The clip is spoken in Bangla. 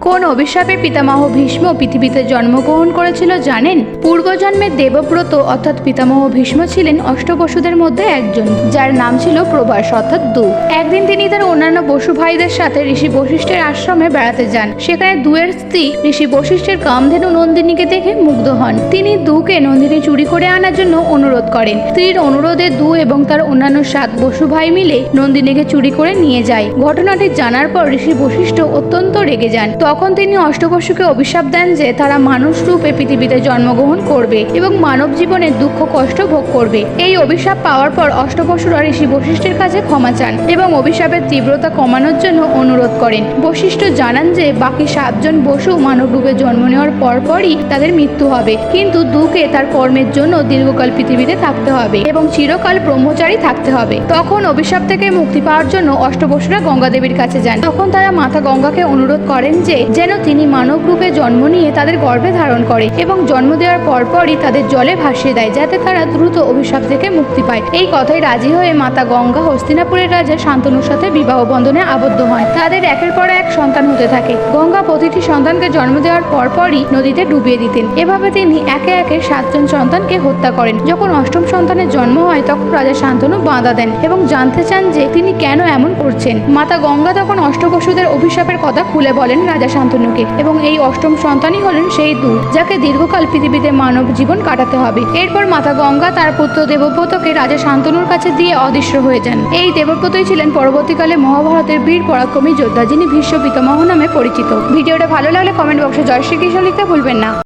কোন অভিশাপে পিতামহ ভীষ্ম পৃথিবীতে জন্মগ্রহণ করেছিল জানেন? পূর্বজন্মের দেবব্রত অর্থাৎ পিতামহ ভীষ্ম ছিলেন অষ্টবসুদের মধ্যে একজন, যার নাম ছিল প্রভাস অর্থাৎ দু। একদিন তিনি তার অন্যান্য বসু ভাইদের সাথে ঋষি বশিষ্ঠের আশ্রমে বেড়াতে যান। সেখানে দুয়ের স্ত্রী ঋষি বশিষ্ঠের কামধেনু নন্দিনীকে দেখে মুগ্ধ হন। তিনি দুকে নন্দিনী চুরি করে আনার জন্য অনুরোধ করেন। স্ত্রীর অনুরোধে দু এবং তার অন্যান্য সাত বসু ভাই মিলে নন্দিনীকে চুরি করে নিয়ে যায়। ঘটনাটি জানার পর ঋষি বশিষ্ঠ অত্যন্ত রেগে যান। তখন তিনি অষ্টবসুকে অভিশাপ দেন যে তারা মানুষ রূপে পৃথিবীতে জন্মগ্রহণ করবে এবং মানব জীবনের দুঃখ, কষ্ট ভোগ করবে। এই অভিশাপ পাওয়ার পর অষ্টবসুরা ঋষি বশিষ্ঠের কাছে ক্ষমা চান এবং অভিশাপের তীব্রতা কমানোর জন্য অনুরোধ করেন। বশিষ্ঠ জানান যে বাকি সাতজন বসু মানব রূপে জন্ম নেওয়ার পরপরই তাদের মৃত্যু হবে। কিন্তু দুকে তার কর্মের জন্য দীর্ঘকাল পৃথিবীতে থাকতে হবে এবং চিরকাল ব্রহ্মচারী থাকতে হবে। তখন অভিশাপ থেকে মুক্তি পাওয়ার জন্য অষ্টবসুরা গঙ্গা দেবীর কাছে যান। তখন তারা মাতা গঙ্গাকে অনুরোধ করেন যে যেন তিনি মানব রূপে জন্ম নিয়ে তাদের গর্ভে ধারণ করে এবং জন্ম দেওয়ার পরপরই তাদের জলে ভাসিয়ে দেয়, যাতে তারা দ্রুত অভিশাপ থেকে মুক্তি পায়। এই কথায় রাজি হয়ে মাতা গঙ্গা হস্তিনাপুরের রাজা শান্তনুর সাথে বিবাহ বন্ধনে আবদ্ধ হন। তাদের একের পর এক সন্তান হতে থাকে। গঙ্গা প্রতিটি সন্তানকে জন্ম দেওয়ার পরপরই নদীতে ডুবিয়ে দিতেন। এভাবে তিনি একে একে সাতজন সন্তানকে হত্যা করেন। যখন অষ্টম সন্তানের জন্ম হয়, তখন রাজা শান্তনু বাঁধা দেন এবং জানতে চান যে তিনি কেন এমন করছেন। মাতা গঙ্গা তখন অষ্টবসুদের অভিশাপের কথা খুলে বলেন রাজা শান্তনুকে। এবং এই অষ্টম সন্তানই হলেন সেই দূর যাকে দীর্ঘকাল পৃথিবীতে মানব জীবন কাটাতে হবে। এরপর মাতা গঙ্গা তার পুত্র দেবব্রতকে রাজা শান্তনুর কাছে দিয়ে অদৃশ্য হয়ে যান। এই দেবব্রতই ছিলেন পরবর্তীকালে মহাভারতের বীর পরাক্রমী যোদ্ধা যিনি ভীষ্ম পিতামহ নামে পরিচিত। ভিডিওটা ভালো লাগলে কমেন্ট বক্সে জয় শ্রীকৃষ্ণ লিখতে ভুলবেন না।